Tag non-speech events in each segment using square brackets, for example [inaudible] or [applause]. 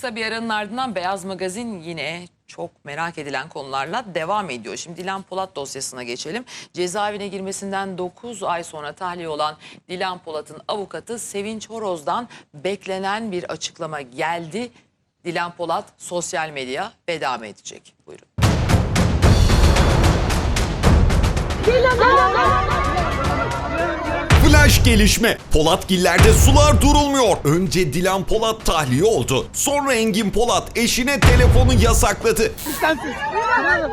Kısa bir aranın ardından Beyaz Magazin yine çok merak edilen konularla devam ediyor. Şimdi Dilan Polat dosyasına geçelim. Cezaevine girmesinden 9 ay sonra tahliye olan Dilan Polat'ın avukatı Sevinç Horoz'dan beklenen bir açıklama geldi. Dilan Polat sosyal medya veda edecek? Buyurun. Flash gelişme. Polatgiller'de sular durulmuyor. Önce Dilan Polat tahliye oldu. Sonra Engin Polat eşine telefonu yasakladı. Dilan'ım.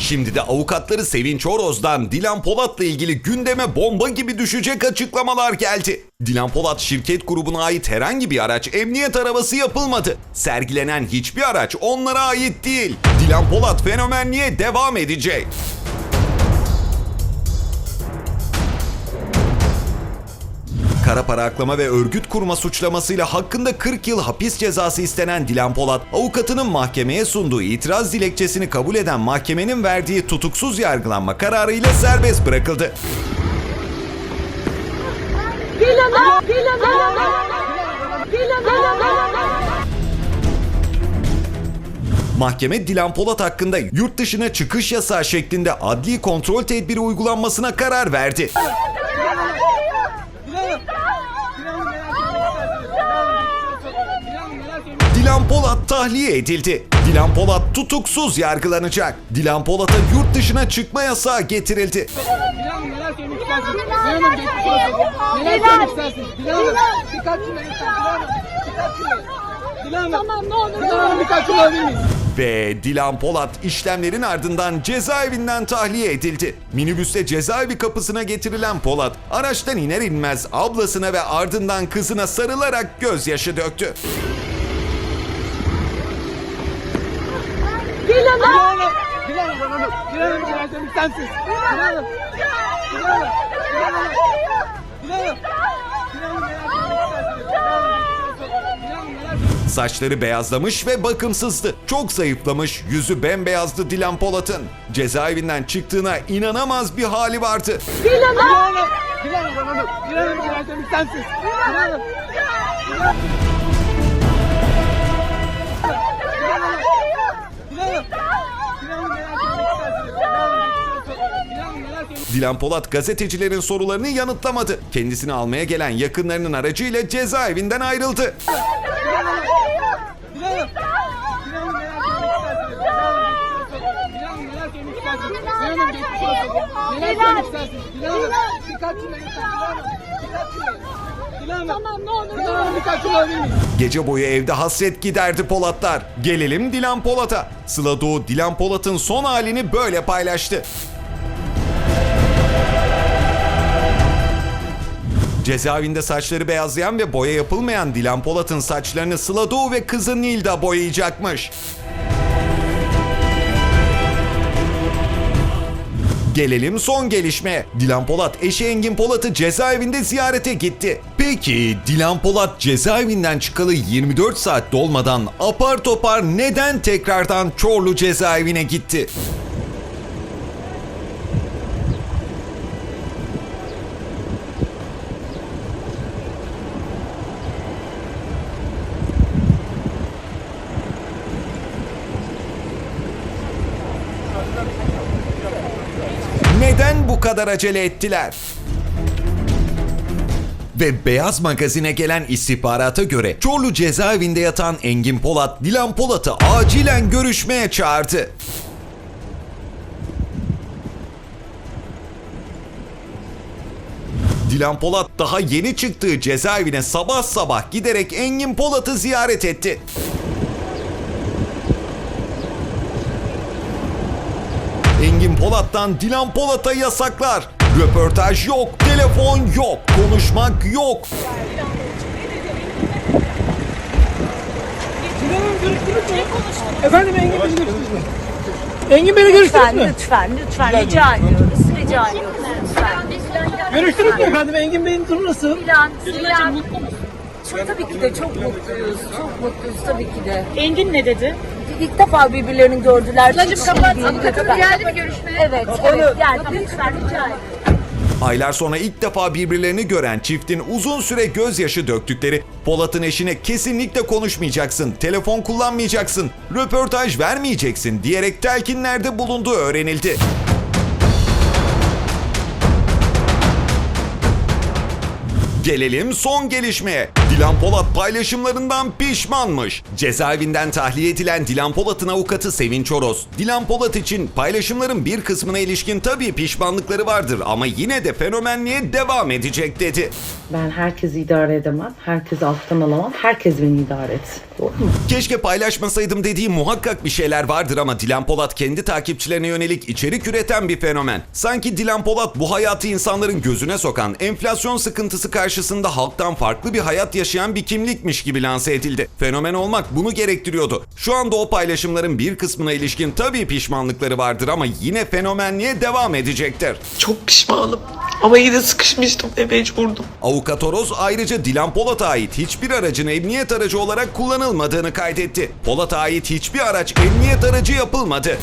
Şimdi de avukatları Sevinç Oroz'dan Dilan Polat'la ilgili gündeme bomba gibi düşecek açıklamalar geldi. Dilan Polat şirket grubuna ait herhangi bir araç emniyet arabası yapılmadı. Sergilenen hiçbir araç onlara ait değil. Dilan Polat fenomenliğe devam edecek. Kara para aklama ve örgüt kurma suçlamasıyla hakkında 40 yıl hapis cezası istenen Dilan Polat, avukatının mahkemeye sunduğu itiraz dilekçesini kabul eden mahkemenin verdiği tutuksuz yargılanma kararıyla serbest bırakıldı. Mahkeme Dilan Polat hakkında yurt dışına çıkış yasağı şeklinde adli kontrol tedbiri uygulanmasına karar verdi. Dilan Polat tahliye edildi. Dilan Polat tutuksuz yargılanacak. Dilan Polat'a yurt dışına çıkma yasağı getirildi. Dilan'ım neler söylemek istersiniz? Geçmiş olsun. Neler söylemek istersiniz? Dilan'ım birkaç cümle lütfen. Dilan'ım birkaç cümle. Dilan'ım. Tamam ne olur. Dilan'ım birkaç cümle alabilir miyiz? Ve Dilan Polat işlemlerin ardından cezaevinden tahliye edildi. Minibüste cezaevi kapısına getirilen Polat araçtan iner inmez ablasına ve ardından kızına sarılarak gözyaşı döktü. İstersiniz? Dilan'ım geçmiş olsun. Dilan'ım neler söylemek Saçları beyazlamış ve bakımsızdı. Çok zayıflamış, yüzü bembeyazdı Dilan Polat'ın. Cezaevinden çıktığına inanamaz bir hali vardı. Dilan'ım. Dilan'ım. Dilan'ım. Dilan'ım neler söylemek sensiz. Dilan'ım. Dilan'ım. Dilan'ım neler söylemek istersiniz? Dilan'ım geçmiş olsun. Dilan'ım neler söylemek Dilan Polat gazetecilerin sorularını yanıtlamadı. Kendisini almaya gelen yakınlarının aracıyla cezaevinden ayrıldı. Gece boyu evde hasret giderdi Polatlar. Gelelim Dilan Polat'a. Sıla Doğu Dilan Polat'ın son halini böyle paylaştı. Cezaevinde saçları beyazlayan ve boya yapılmayan Dilan Polat'ın saçlarını Sıla Doğu ve kızı Nilda boyayacakmış. Gelelim son gelişmeye. Dilan Polat eşi Engin Polat'ı cezaevinde ziyarete gitti. Peki Dilan Polat cezaevinden çıkalı 24 saat dolmadan apar topar neden tekrardan Çorlu cezaevine gitti? Neden bu kadar acele ettiler? Ve Beyaz Magazin'e gelen istihbarata göre Çorlu cezaevinde yatan Engin Polat, Dilan Polat'ı acilen görüşmeye çağırdı. Dilan Polat daha yeni çıktığı cezaevine sabah sabah giderek Engin Polat'ı ziyaret etti. Engin Polat'tan Dilan Polat'a yasaklar. Röportaj yok, telefon yok, konuşmak yok. Dilan'ım görüştünüz mü? Efendim Engin beni görüştünüz mü? Engin beni görüştünüz Lütfen, mü? lütfen, lütfen rica ediyoruz. Rica ediyoruz lütfen. Görüştünüz mü efendim? Engin Bey'in durumu nasıl? Dilan, Dilan. Çok, tabii ki de çok mutluyuz. Çok mutluyuz tabii ki de. Engin ne dedi? İlk defa birbirlerini gördüler. Ablacığım Çok kapat. Avukatım geldi mi görüşmeye? Evet, evet. Yani lütfen rica ediyorum. Aylar sonra ilk defa birbirlerini gören çiftin uzun süre gözyaşı döktükleri Polat'ın eşine kesinlikle konuşmayacaksın, telefon kullanmayacaksın, röportaj vermeyeceksin diyerek telkinlerde bulunduğu öğrenildi. Gelelim son gelişmeye. Dilan Polat paylaşımlarından pişmanmış. Cezaevinden tahliye edilen Dilan Polat'ın avukatı Sevinç Oroz, Dilan Polat için paylaşımların bir kısmına ilişkin tabii pişmanlıkları vardır ama yine de fenomenliğe devam edecek dedi. Ben herkesi idare edemem. Herkesi alttan alamam. Herkes beni idare etsin. Doğru mu? Keşke paylaşmasaydım dediği muhakkak bir şeyler vardır ama Dilan Polat kendi takipçilerine yönelik içerik üreten bir fenomen. Sanki Dilan Polat bu hayatı insanların gözüne sokan, enflasyon sıkıntısı karşısında halktan farklı bir hayat yaşayan bir kimlikmiş gibi lanse edildi. Fenomen olmak bunu gerektiriyordu. Şu anda o paylaşımların bir kısmına ilişkin tabii pişmanlıkları vardır ama yine fenomenliğe devam edecektir. Çok pişmanım. Ama yine sıkışmıştım ve mecburdum. Avukat Oroz ayrıca Dilan Polat'a ait hiçbir aracın emniyet aracı olarak kullanılmadığını kaydetti. Polat'a ait hiçbir araç emniyet aracı yapılmadı.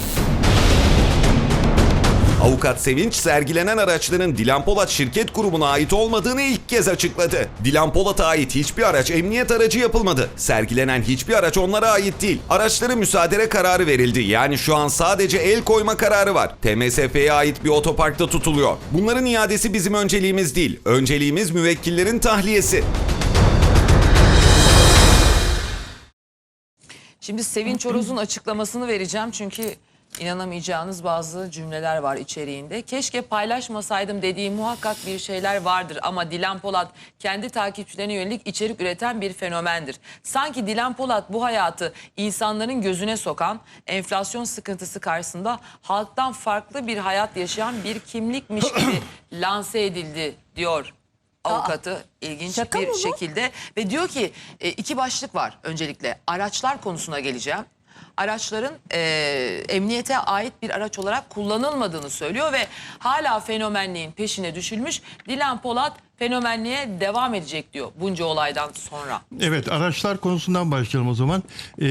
Avukat Sevinç sergilenen araçların Dilan Polat şirket grubuna ait olmadığını ilk kez açıkladı. Dilan Polat'a ait hiçbir araç emniyet aracı yapılmadı. Sergilenen hiçbir araç onlara ait değil. Araçları müsaade kararı verildi. Yani şu an sadece el koyma kararı var. TMSF'ye ait bir otoparkta tutuluyor. Bunların iadesi bizim önceliğimiz değil. Önceliğimiz müvekkillerin tahliyesi. Şimdi Sevinç Oroz'un açıklamasını vereceğim çünkü inanamayacağınız bazı cümleler var içeriğinde. Keşke paylaşmasaydım dediği muhakkak bir şeyler vardır ama Dilan Polat kendi takipçilerine yönelik içerik üreten bir fenomendir. Sanki Dilan Polat bu hayatı insanların gözüne sokan, enflasyon sıkıntısı karşısında halktan farklı bir hayat yaşayan bir kimlikmiş gibi [clears throat] lanse edildi diyor avukatı ilginç şaka bir şekilde ve diyor ki e, iki başlık var öncelikle araçlar konusuna geleceğim. Araçların e, emniyete ait bir araç olarak kullanılmadığını söylüyor ve hala fenomenliğin peşine düşülmüş. Dilan Polat fenomenliğe devam edecek diyor bunca olaydan sonra. Evet araçlar konusundan başlayalım o zaman. Ee,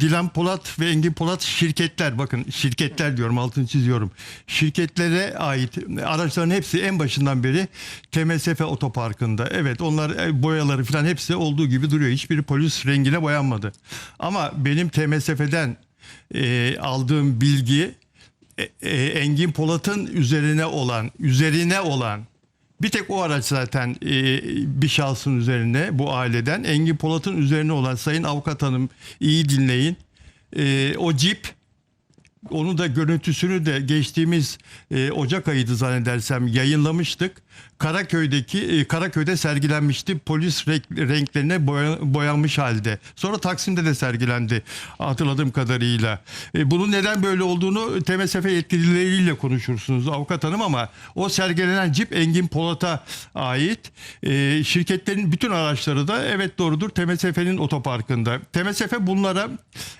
Dilan Polat ve Engin Polat şirketler bakın şirketler diyorum altını çiziyorum. Şirketlere ait araçların hepsi en başından beri TMSF otoparkında. Evet onlar e, boyaları falan hepsi olduğu gibi duruyor. Hiçbiri polis rengine boyanmadı. Ama benim TMSF'den e, aldığım bilgi e, e, Engin Polat'ın üzerine olan üzerine olan bir tek o araç zaten e, bir şahsın üzerine bu aileden. Engin Polat'ın üzerine olan Sayın Avukat Hanım iyi dinleyin. E, o cip onu da görüntüsünü de geçtiğimiz e, Ocak ayıydı zannedersem yayınlamıştık. Karaköy'deki e, Karaköy'de sergilenmişti. Polis renk- renklerine boya- boyanmış halde. Sonra Taksim'de de sergilendi hatırladığım kadarıyla. E, bunun neden böyle olduğunu TMSF yetkilileriyle konuşursunuz avukat hanım ama o sergilenen cip Engin Polat'a ait. E, şirketlerin bütün araçları da evet doğrudur TMSF'nin otoparkında. TMSF bunlara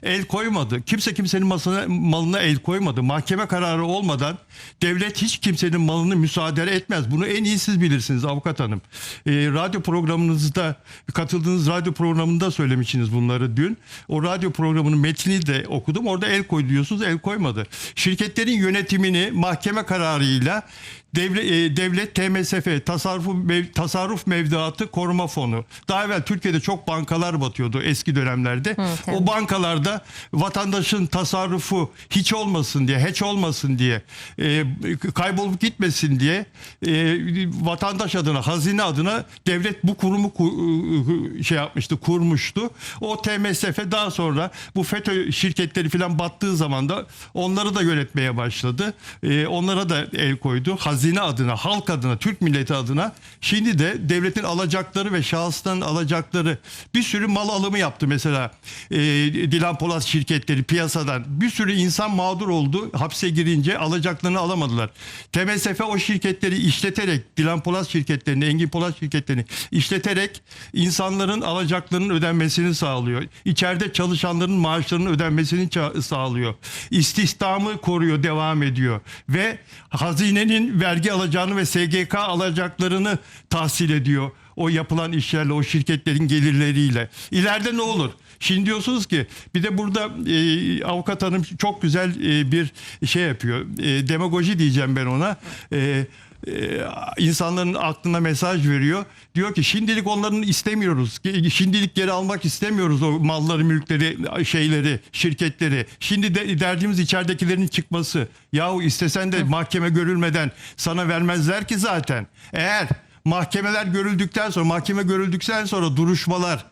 el koymadı. Kimse kimsenin masına, malına el koymadı. Mahkeme kararı olmadan devlet hiç kimsenin malını müsaade etmez. Bunu en iyi siz bilirsiniz avukat hanım. Ee, radyo programınızda katıldığınız radyo programında söylemişsiniz bunları dün. O radyo programının metnini de okudum. Orada el koy diyorsunuz. El koymadı. Şirketlerin yönetimini mahkeme kararıyla Devlet, e, devlet TMSF tasarruf, mev, tasarruf mevduatı koruma fonu. Daha evvel Türkiye'de çok bankalar batıyordu eski dönemlerde. O bankalarda vatandaşın tasarrufu hiç olmasın diye, hiç olmasın diye, e, kaybolup gitmesin diye e, vatandaş adına, hazine adına devlet bu kurumu ku- şey yapmıştı, kurmuştu. O TMSF daha sonra bu FETÖ şirketleri falan battığı zaman da onları da yönetmeye başladı. E, onlara da el koydu. Hazine adına, halk adına, Türk milleti adına. Şimdi de devletin alacakları ve şahısların alacakları bir sürü mal alımı yaptı mesela. E, Dilan Polat şirketleri piyasadan. Bir sürü insan mağdur oldu. Hapse girince alacaklarını alamadılar. TMSF o şirketleri işleterek, Dilan Polat şirketlerini, Engin Polat şirketlerini işleterek insanların alacaklarının ödenmesini sağlıyor. İçeride çalışanların maaşlarının ödenmesini sağlıyor. İstihdamı koruyor, devam ediyor. Ve hazinenin vergi alacağını ve SGK alacaklarını tahsil ediyor. O yapılan işlerle, o şirketlerin gelirleriyle. İleride ne olur? Şimdi diyorsunuz ki bir de burada e, avukat hanım çok güzel e, bir şey yapıyor. E, demagoji diyeceğim ben ona. E, e, insanların aklına mesaj veriyor. Diyor ki şimdilik onların istemiyoruz. Şimdilik geri almak istemiyoruz o malları, mülkleri, şeyleri, şirketleri. Şimdi de derdimiz içeridekilerin çıkması. Yahu istesen de mahkeme görülmeden sana vermezler ki zaten. Eğer mahkemeler görüldükten sonra, mahkeme görüldükten sonra duruşmalar,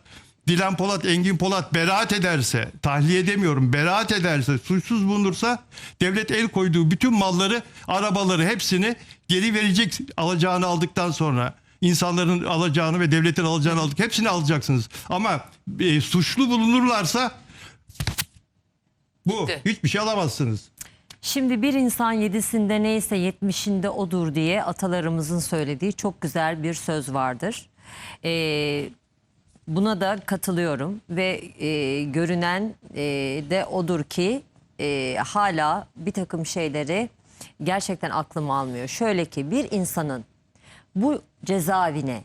Dilan Polat, Engin Polat beraat ederse, tahliye edemiyorum, beraat ederse, suçsuz bulunursa devlet el koyduğu bütün malları, arabaları hepsini geri verecek alacağını aldıktan sonra. insanların alacağını ve devletin alacağını aldık. Hepsini alacaksınız. Ama e, suçlu bulunurlarsa bu. Bitti. Hiçbir şey alamazsınız. Şimdi bir insan yedisinde neyse yetmişinde odur diye atalarımızın söylediği çok güzel bir söz vardır. Ee, buna da katılıyorum ve e, görünen e, de odur ki e, hala bir takım şeyleri gerçekten aklım almıyor. Şöyle ki bir insanın bu cezaevine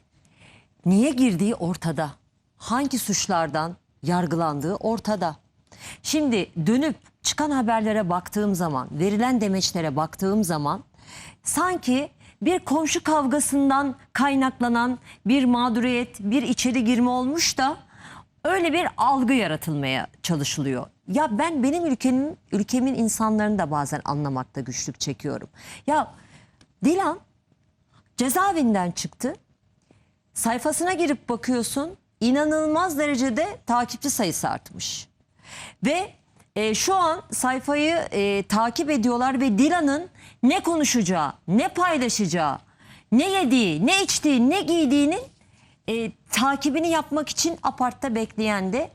niye girdiği ortada. Hangi suçlardan yargılandığı ortada. Şimdi dönüp çıkan haberlere baktığım zaman, verilen demeçlere baktığım zaman sanki bir komşu kavgasından kaynaklanan bir mağduriyet, bir içeri girme olmuş da öyle bir algı yaratılmaya çalışılıyor. Ya ben benim ülkemin ülkemin insanlarını da bazen anlamakta güçlük çekiyorum. Ya Dilan cezaevinden çıktı. Sayfasına girip bakıyorsun inanılmaz derecede takipçi sayısı artmış. Ve e, şu an sayfayı e, takip ediyorlar ve Dilan'ın ne konuşacağı, ne paylaşacağı, ne yediği, ne içtiği, ne giydiğinin e, takibini yapmak için apartta bekleyen de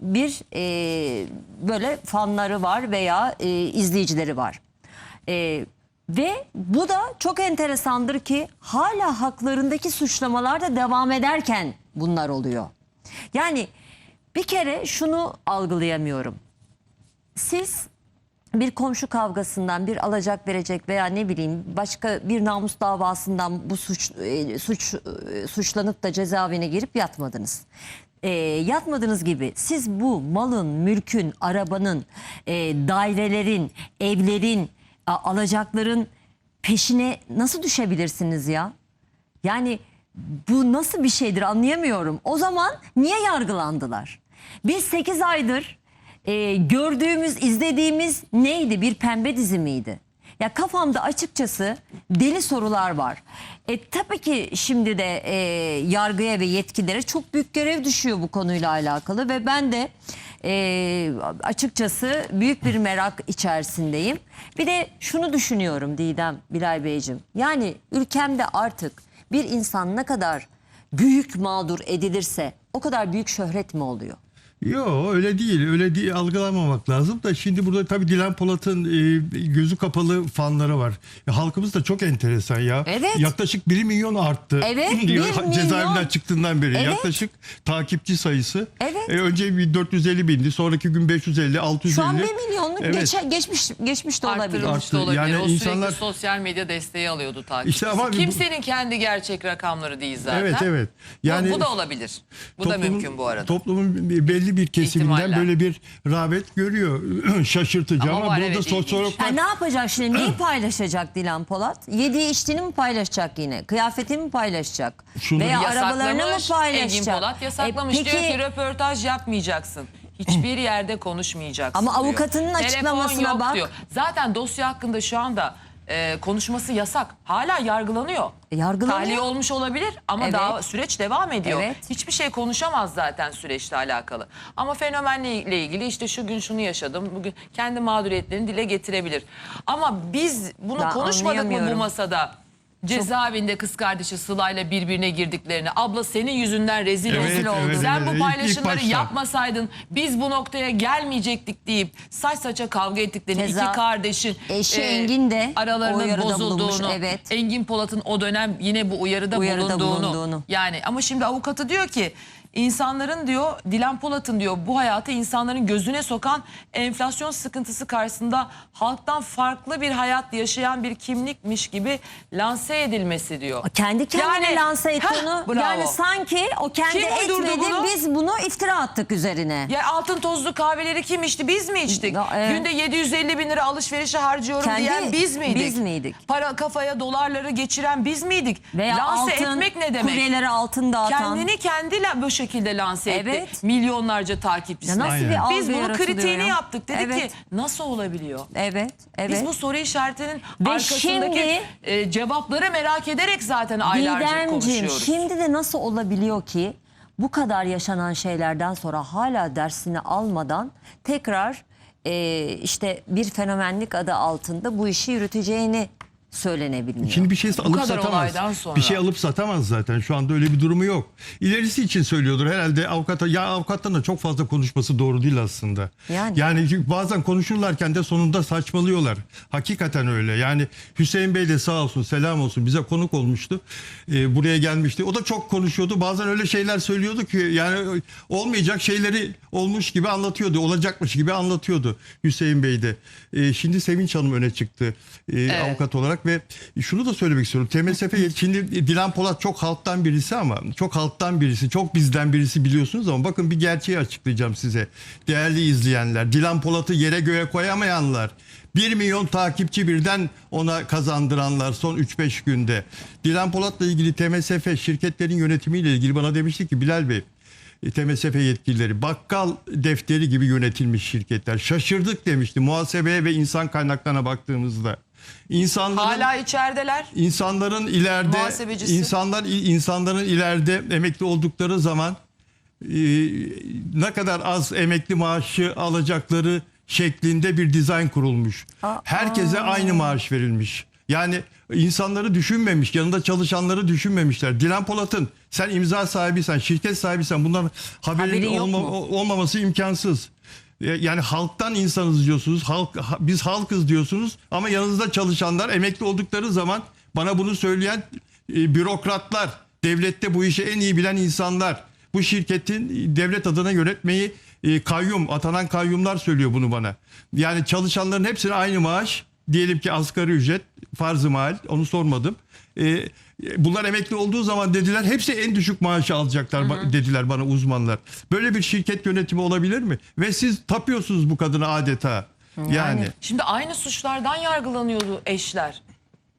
bir e, böyle fanları var veya e, izleyicileri var. E, ve bu da çok enteresandır ki hala haklarındaki suçlamalar da devam ederken bunlar oluyor. Yani bir kere şunu algılayamıyorum. Siz bir komşu kavgasından, bir alacak verecek veya ne bileyim başka bir namus davasından bu suç e, suç e, suçlanıp da cezaevine girip yatmadınız. E, yatmadığınız gibi siz bu malın, mülkün, arabanın, e, dairelerin, evlerin, a- alacakların peşine nasıl düşebilirsiniz ya? Yani bu nasıl bir şeydir anlayamıyorum. O zaman niye yargılandılar? Biz 8 aydır e, gördüğümüz, izlediğimiz neydi? Bir pembe dizi miydi? Ya kafamda açıkçası deli sorular var. E, tabii ki şimdi de e, yargıya ve yetkililere çok büyük görev düşüyor bu konuyla alakalı ve ben de e, açıkçası büyük bir merak içerisindeyim. Bir de şunu düşünüyorum Didem Bilal Beyciğim. Yani ülkemde artık bir insan ne kadar büyük mağdur edilirse o kadar büyük şöhret mi oluyor? Yok öyle değil. Öyle değil algılamamak lazım da şimdi burada tabii Dilan Polat'ın e, gözü kapalı fanları var. E, halkımız da çok enteresan ya. Evet. Yaklaşık 1 milyon arttı. Evet, [laughs] Diyor, bir milyon. Cezaevinden çıktığından beri Evet. yaklaşık takipçi sayısı. Evet. E, önce bir 450 bindi. Sonraki gün 550, 650. Şu an 1 milyonluk Evet. geçe- geçmiş geçmiş de olabilir. Arttırılmış da Arttı. olabilir. Yani o insanlar- sürekli sosyal medya desteği alıyordu takipçisi. İşte ama bu- Kimsenin kendi gerçek rakamları değil zaten. Evet, evet. Bu- Yani bu, da olabilir. Bu da Toplumun- mümkün bu arada. Toplumun belli bir kesiminden İhtimaller. böyle bir rağbet görüyor. [clears throat] Şaşırtıcı Ama ama, var, burada evet, ilginç. sosyologlar Ha, ne yapacak şimdi? Neyi [clears throat] paylaşacak Dilan Polat? Yediği içtiğini mi paylaşacak yine? Kıyafetini mi paylaşacak? Şunu- Veya arabalarını mı Yasaklamış. paylaşacak? Engin Polat yasaklamış. E, Diyor peki- ki röportaj yapmayacaksın. Hiçbir yerde konuşmayacaksın Ama diyor. avukatının Telefon açıklamasına yok bak. Diyor. Zaten dosya hakkında şu anda e, konuşması yasak. Hala yargılanıyor. E, yargılanıyor. Tahliye olmuş olabilir ama Evet. daha süreç devam ediyor. Evet. Hiçbir şey konuşamaz zaten süreçle alakalı. Ama fenomenle ilgili işte şu gün şunu yaşadım. Bugün kendi mağduriyetlerini dile getirebilir. Ama biz bunu Ben konuşmadık mı bu masada? Cezaevinde kız kardeşi Sıla'yla birbirine girdiklerini. Abla senin yüzünden rezil Evet, rezil oldu. evet, Sen evet. bu İlk- paylaşımları başta. yapmasaydın biz bu noktaya gelmeyecektik deyip saç saça kavga ettiklerini Keza iki kardeşin eşi Engin de o aralarının uyarıda bozulduğunu, bulunmuş, evet. Engin Polat'ın o dönem yine bu uyarıda, Uyarıda bulunduğunu. bulunduğunu. Yani ama şimdi avukatı diyor ki insanların diyor Dilan Polat'ın diyor bu hayatı insanların gözüne sokan enflasyon sıkıntısı karşısında halktan farklı bir hayat yaşayan bir kimlikmiş gibi lanse edilmesi diyor. Kendi kendine Yani- lanse etti Heh, onu. bravo. Yani sanki o kendi Kim uydurdu etmedi bunu? biz bunu iftira attık üzerine. Ya altın tozlu kahveleri kim içti? Biz mi içtik? Ya, evet. Günde 750 bin lira alışverişe harcıyorum Kendi- diyen biz miydik? biz miydik? Para kafaya dolarları geçiren biz miydik? Veya Lanse altın, etmek ne demek? kuryelere altın dağıtan. Kendini kendiyle bu şekilde lanse etti. Evet. Milyonlarca Ya takipçisine. nasıl Aynen. bir algı Biz bunu yaratılıyor kritiğini ya? yaptık. Dedik evet. ki nasıl olabiliyor? Evet, evet. Biz bu soru işaretinin Ve arkasındaki şimdi- e, cevapları merak ederek zaten aylarca Didemciğim konuşuyoruz. şimdi de nasıl olabiliyor ki bu kadar yaşanan şeylerden sonra hala dersini almadan tekrar e, işte bir fenomenlik adı altında bu işi yürüteceğini söylenebiliyor. Şimdi bir şey alıp kadar satamaz. sonra. Bir şey alıp satamaz zaten. Şu anda öyle bir durumu yok. İlerisi için söylüyordur herhalde avukata. Ya avukattan da çok fazla konuşması doğru değil aslında. Yani. Yani çünkü bazen konuşurlarken de sonunda saçmalıyorlar. Hakikaten öyle. Yani Hüseyin Bey de sağ olsun selam olsun bize konuk olmuştu. Ee, buraya gelmişti. O da çok konuşuyordu. Bazen öyle şeyler söylüyordu ki yani olmayacak şeyleri olmuş gibi anlatıyordu. Olacakmış gibi anlatıyordu Hüseyin Bey de. Ee, şimdi Sevinç Hanım öne çıktı e, avukat olarak ve şunu da söylemek istiyorum. TMSF şimdi Dilan Polat çok halktan birisi ama çok halktan birisi, çok bizden birisi biliyorsunuz ama bakın bir gerçeği açıklayacağım size. Değerli izleyenler, Dilan Polat'ı yere göğe koyamayanlar, 1 milyon takipçi birden ona kazandıranlar son 3-5 günde. Dilan Polat'la ilgili TMSF şirketlerin yönetimiyle ilgili bana demişti ki Bilal Bey e, TMSF yetkilileri bakkal defteri gibi yönetilmiş şirketler. Şaşırdık demişti muhasebeye ve insan kaynaklarına baktığımızda. İnsanların Hala içerideler. insanların ileride insanlar insanların ileride emekli oldukları zaman e, ne kadar az emekli maaşı alacakları şeklinde bir dizayn kurulmuş. Herkese aynı maaş verilmiş. Yani insanları düşünmemiş, yanında çalışanları düşünmemişler. Dilan Polat'ın sen imza sahibiysen, şirket sahibiysen bunların haberin Haberi olma- mu? olmaması imkansız. E, Yani halktan insanız diyorsunuz. Halk ha- biz halkız diyorsunuz ama yanınızda çalışanlar emekli oldukları zaman bana bunu söyleyen e, bürokratlar, devlette bu işi en iyi bilen insanlar, bu şirketin devlet adına yönetmeyi e, kayyum, atanan kayyumlar söylüyor bunu bana. Yani çalışanların hepsine aynı maaş, diyelim ki asgari ücret, farz-ı mahal, onu sormadım. E, bunlar emekli olduğu zaman dediler hepsi en düşük maaşı alacaklar ba- dediler bana uzmanlar. Böyle bir şirket yönetimi olabilir mi? Ve siz tapıyorsunuz bu kadına adeta. Yani, Şimdi aynı suçlardan yargılanıyordu eşler.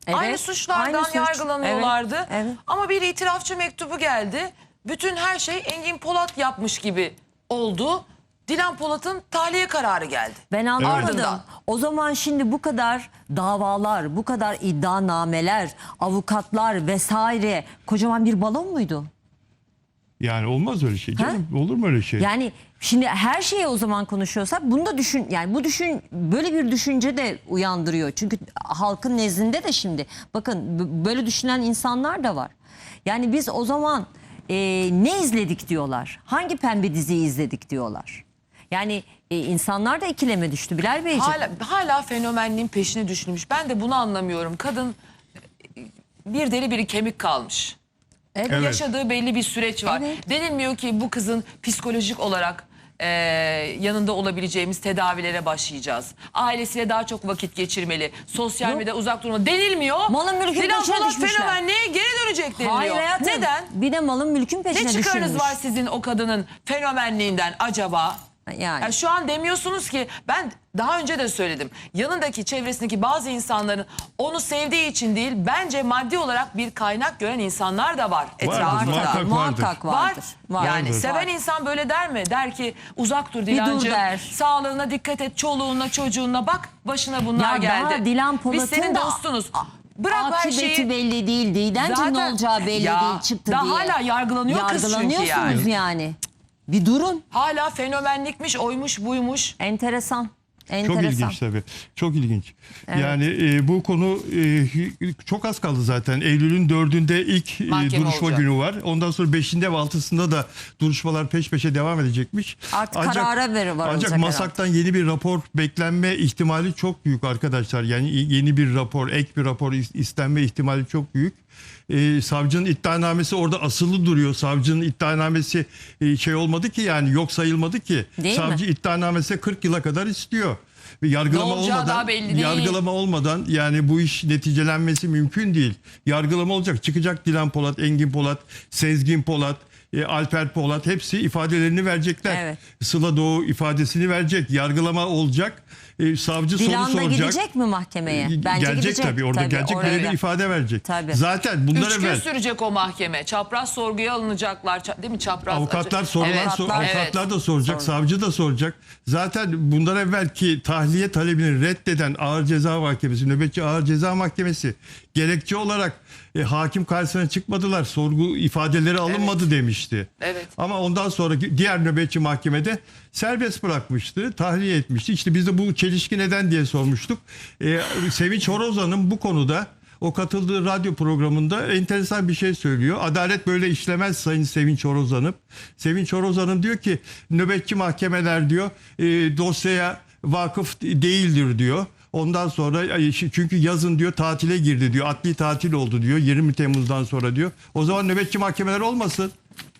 Evet, aynı suçlardan aynı suç. yargılanıyorlardı. Evet, evet. Ama bir itirafçı mektubu geldi. Bütün her şey Engin Polat yapmış gibi oldu. Dilan Polat'ın tahliye kararı geldi. Ben anlamadım. Ardından. O zaman şimdi bu kadar davalar, bu kadar iddianameler, avukatlar vesaire kocaman bir balon muydu? yani olmaz öyle şey canım. Olur mu öyle şey? Yani şimdi her şeye o zaman konuşuyorsak bunu da düşün yani bu düşün böyle bir düşünce de uyandırıyor. Çünkü halkın nezdinde de şimdi bakın böyle düşünen insanlar da var. Yani biz o zaman e, ne izledik diyorlar. Hangi pembe diziyi izledik diyorlar. Yani e, insanlar da ikileme düştü Bilal Beyciğim. Hala, hala fenomenliğin peşine düşülmüş. Ben de bunu anlamıyorum. Kadın e, bir deli bir kemik kalmış. Evet. Yaşadığı belli bir süreç var. Evet. Denilmiyor ki bu kızın psikolojik olarak e, yanında olabileceğimiz tedavilere başlayacağız. Ailesiyle daha çok vakit geçirmeli. Sosyal Yok. medyada uzak durma denilmiyor. Malın mülkün Dilan peşine düşmüşler. fenomenliğe geri dönecek deniliyor. Hayır hayatım. Neden? Bir de malın mülkün peşine Ne çıkarınız düşülmüş. var sizin o kadının fenomenliğinden acaba? Yani. Yani şu an demiyorsunuz ki ben daha önce de söyledim. Yanındaki çevresindeki bazı insanların onu sevdiği için değil bence maddi olarak bir kaynak gören insanlar da var etrafında. muhakkak Muhakkak Var. vardır. vardır. Yani Vardır. seven insan böyle der mi? Der ki uzak dur Dilancığım. der. Sağlığına dikkat et, çoluğuna, çocuğuna bak başına bunlar Ya geldi. daha Dilan Biz Polat'ın senin da dostunuz. Bırak her Akıbeti şeyi. belli değil. Didemciğim ne olacağı belli Ya, değil çıktı daha diye. hala yargılanıyor kız çünkü Yargılanıyorsunuz yani. yani. Bir durun. Hala fenomenlikmiş, oymuş, buymuş. Enteresan. Çok Enteresan. ilginç tabii. Çok ilginç. Yani e, bu konu e, çok az kaldı zaten. Eylül'ün dördünde ilk e, Mahkeme duruşma olacak. günü var. Ondan sonra beşinde ve altısında da duruşmalar peş peşe devam edecekmiş. Artık karara ver- varılacak Ancak herhalde. Masak'tan yeni bir rapor beklenme ihtimali çok büyük arkadaşlar. Yani yeni bir rapor, ek bir rapor is- istenme ihtimali çok büyük. E, savcının iddianamesi orada asılı duruyor. Savcının iddianamesi e, şey olmadı ki yani yok sayılmadı ki. Değil mi? Savcı iddianamesi 40 yıla kadar istiyor. Ve yargılama olmadan yargılama olmadan yani bu iş neticelenmesi mümkün değil. Yargılama olacak. Çıkacak Dilan Polat, Engin Polat, Sezgin Polat, e, Alper Polat hepsi ifadelerini verecekler. Evet. Sıla Doğu ifadesini verecek. Yargılama olacak. E, savcı Dilan soru da soracak. gidecek mi mahkemeye? E, Bence gelecek gidecek. tabii orada gelecek oraya birebir ifade verecek. Tabii. Zaten bundan Üç gün evvel sürecek o mahkeme. Çapraz sorguya alınacaklar. Değil mi? Çapraz. Avukatlar sorular Evet, sor- avukatlar- evet. da soracak, savcı da soracak. Zaten bundan evvelki tahliye talebini reddeden Ağır Ceza Mahkemesi, Nöbetçi Ağır Ceza Mahkemesi gerekçe olarak e, hakim karşısına çıkmadılar. Sorgu ifadeleri alınmadı demişti. Evet. Ama ondan sonra diğer nöbetçi mahkemede serbest bırakmıştı, tahliye etmişti. İşte biz de bu çelişki neden diye sormuştuk. E, Sevinç Horozan'ın bu konuda o katıldığı radyo programında enteresan bir şey söylüyor. Adalet böyle işlemez Sayın Sevinç Horozan'ım. Sevinç Horozan'ım diyor ki nöbetçi mahkemeler diyor e, dosyaya vakıf değildir diyor. Ondan sonra çünkü yazın diyor tatile girdi diyor. Adli tatil oldu diyor 20 Temmuz'dan sonra diyor. O zaman nöbetçi mahkemeler olmasın.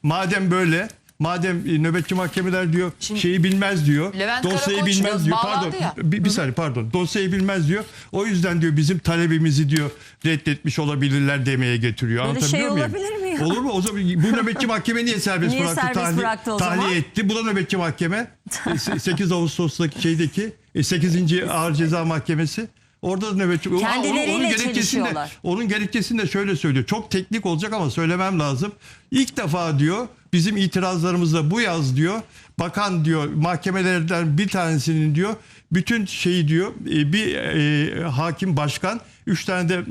Madem böyle Madem e, nöbetçi mahkemeler diyor Şimdi- şeyi bilmez diyor. Levent dosyayı Karakoç bilmez diyor. Pardon. ya. Bir, bir saniye pardon. Dosyayı bilmez diyor. O yüzden diyor bizim talebimizi diyor reddetmiş olabilirler demeye getiriyor. Böyle Anlatabiliyor şey muyum? olabilir mi? Olur mu? O zaman bu nöbetçi mahkeme niye serbest Niye bıraktı? serbest tahliye, bıraktı o tahliye zaman? etti. Bu da nöbetçi mahkeme. E, se- 8 Ağustos'taki şeydeki e, 8. Ağır Ceza Mahkemesi. Orada da nöbetçi. Onun- Kendileriyle onun gerekçesinde, çelişiyorlar. onun gerekçesinde şöyle söylüyor. Çok teknik olacak ama söylemem lazım. İlk defa diyor bizim itirazlarımızda bu yaz diyor. Bakan diyor mahkemelerden bir tanesinin diyor bütün şeyi diyor e, bir e, hakim başkan üç tane de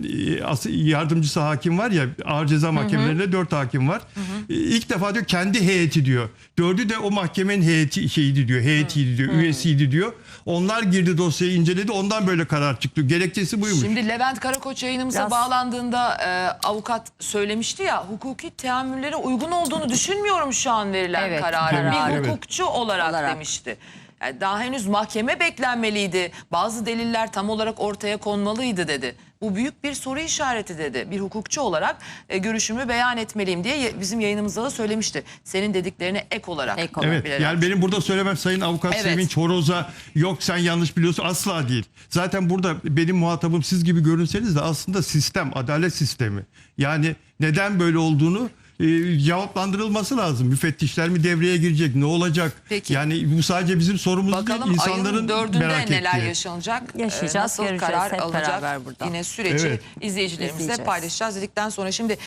e, yardımcısı hakim var ya ağır ceza mahkemelerinde dört hakim var. E, İlk defa diyor kendi heyeti diyor. Dördü de o mahkemenin heyeti şeyiydi diyor. Heyetiydi diyor. Üyesiydi diyor. Onlar girdi dosyayı inceledi. Ondan böyle karar çıktı. Gerekçesi buymuş. Şimdi Levent Karakoç yayınımıza Biraz- bağlandığında e, avukat söylemişti ya hukuki teamüllere uygun olduğunu düşünmüyorum şu an verilen Evet, kararın. karar. Bir Evet. hukukçu olarak, Olarak. demişti. Yani daha henüz mahkeme beklenmeliydi. Bazı deliller tam olarak ortaya konmalıydı dedi. Bu büyük bir soru işareti dedi. Bir hukukçu olarak e, görüşümü beyan etmeliyim diye ye- bizim yayınımızda da söylemişti. Senin dediklerine ek olarak. Ek olarak. Evet bilerek. yani benim burada söylemem Sayın Avukat Evet. Sevinç Horoz'a yok sen yanlış biliyorsun asla değil. Zaten burada benim muhatabım siz gibi görünseniz de aslında sistem, adalet sistemi. Yani neden böyle olduğunu e, cevaplandırılması lazım. Müfettişler mi devreye girecek? Ne olacak? Peki. Yani bu sadece bizim sorumuz Bakalım değil, insanların ayın merak neler ettiği. yaşanacak? Yaşayacağız, Ee, Nasıl göreceğiz karar hep alacak? beraber burada. Yine süreci Evet. izleyicilerimizle İzleyeceğiz. paylaşacağız dedikten sonra şimdi